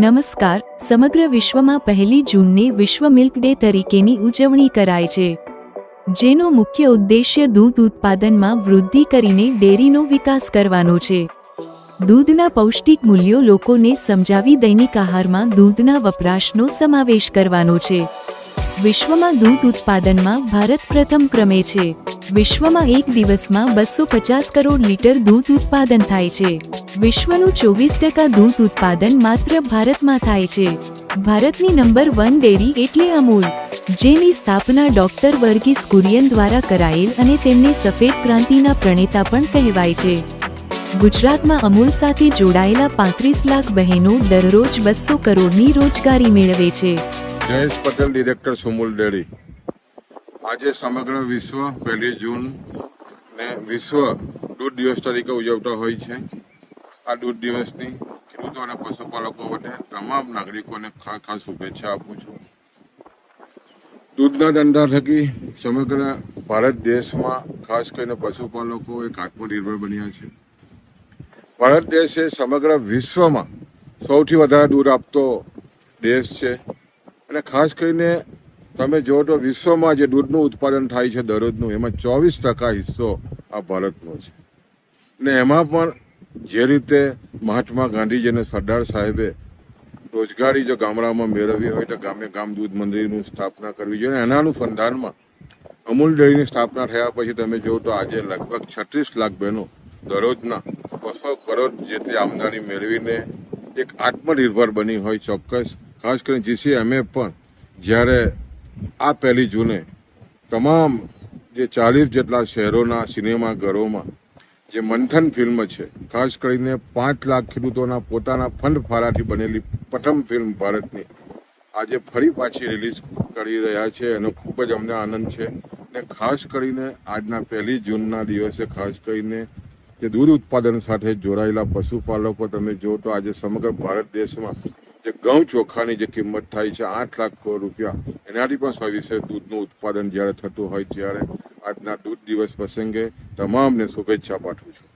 નમસ્કાર, સમગ્ર વિશ્વમાં પહેલી જૂનને વિશ્વ મિલ્ક ડે તરીકેની ઉજવણી કરાય છે, જેનો મુખ્ય ઉદ્દેશ્ય દૂધ ઉત્પાદનમાં વૃદ્ધિ કરીને ડેરીનો વિકાસ કરવાનો છે. દૂધના પૌષ્ટિક મૂલ્યો લોકોને સમજાવી દૈનિક આહારમાં દૂધના વપરાશનો સમાવેશ કરવાનો છે. વિશ્વમાં દૂધ ઉત્પાદનમાં ભારત પ્રથમ ક્રમે છે. વિશ્વમાં એક દિવસમાં બસો પચાસ કરોડ લીટર દૂધ ઉત્પાદન થાય છે. વિશ્વનું ચોવીસ ટકા દૂધ ઉત્પાદન માત્ર ભારતમાં થાય છે. ભારતની નંબર વન ડેરી એટલે અમૂલ, જેની સ્થાપના ડોક્ટર વર્ગીસ કુરિયન દ્વારા કરાયેલ અને તેમને સફેદ ક્રાંતિના પ્રણેતા પણ કહેવાય છે. ગુજરાતમાં અમૂલ સાથે જોડાયેલા પાંત્રીસ લાખ બહેનો દરરોજ બસો કરોડની રોજગારી મેળવે છે. Jayesh Patel, director Sumul dairy. આજે સમગ્ર વિશ્વ પહેલી જૂન ને વિશ્વ દૂધ દિવસ તરીકે ઉજવતો હોય છે. આ દૂધ દિવસની ખેડૂતો અને પશુપાલકો વટે તમામ નાગરિકોને ખાસ ખાસ શુભેચ્છા આપું છું. દૂધના ધંધા થકી સમગ્ર ભારત દેશમાં ખાસ કરીને પશુપાલકો એક આત્મનિર્ભર બન્યા છે. ભારત દેશ એ સમગ્ર વિશ્વમાં સૌથી વધારે દૂધ આપતો દેશ છે. અને ખાસ કરીને તમે જુઓ તો વિશ્વમાં જે દૂધનું ઉત્પાદન થાય છે દરરોજનું, એમાં ચોવીસ ટકા હિસ્સો આ ભારતનો છે. ને એમાં પણ જે રીતે મહાત્મા ગાંધીજી અને સરદાર સાહેબે રોજગારી જો ગામડામાં મેળવવી હોય તો ગામે ગામ દૂધ મંદિરની સ્થાપના કરવી જોઈએ. એના અનુસંધાનમાં અમૂલ ડેરીની સ્થાપના થયા પછી તમે જુઓ તો આજે લગભગ છત્રીસ લાખ બહેનો દરરોજના બસો કરોડ જેટલી આમદાની મેળવીને એક આત્મનિર્ભર બની હોય ચોક્કસ. ખાસ કરીને જીસીએમએ પણ જ્યારે આ પહેલી જૂને તમામ જે ચાલીસ જેટલા શહેરોના સિનેમાઘરોમાં જે મંથન ફિલ્મ છે, ખાસ કરીને પાંચ લાખ ખેડૂતોના પોતાના ફંડ ફાળાથી બનેલી પ્રથમ ફિલ્મ ભારતની, આજે ફરી પાછી રિલીઝ કરી રહ્યા છે એનો ખૂબ જ અમને આનંદ છે. ને ખાસ કરીને આજના પહેલી જૂનના દિવસે ખાસ કરીને જે દૂધ ઉત્પાદન સાથે જોડાયેલા પશુપાલકો, તમે જો તો આજે સમગ્ર ભારત દેશમાં જે ઘઉં ચોખાની જે કિંમત થાય છે આઠ લાખ રૂપિયા, એનાથી પણ સવિશે દૂધનું ઉત્પાદન જ્યારે થતું હોય ત્યારે આજના દૂધ દિવસ પ્રસંગે તમામને શુભેચ્છા પાઠવું છું.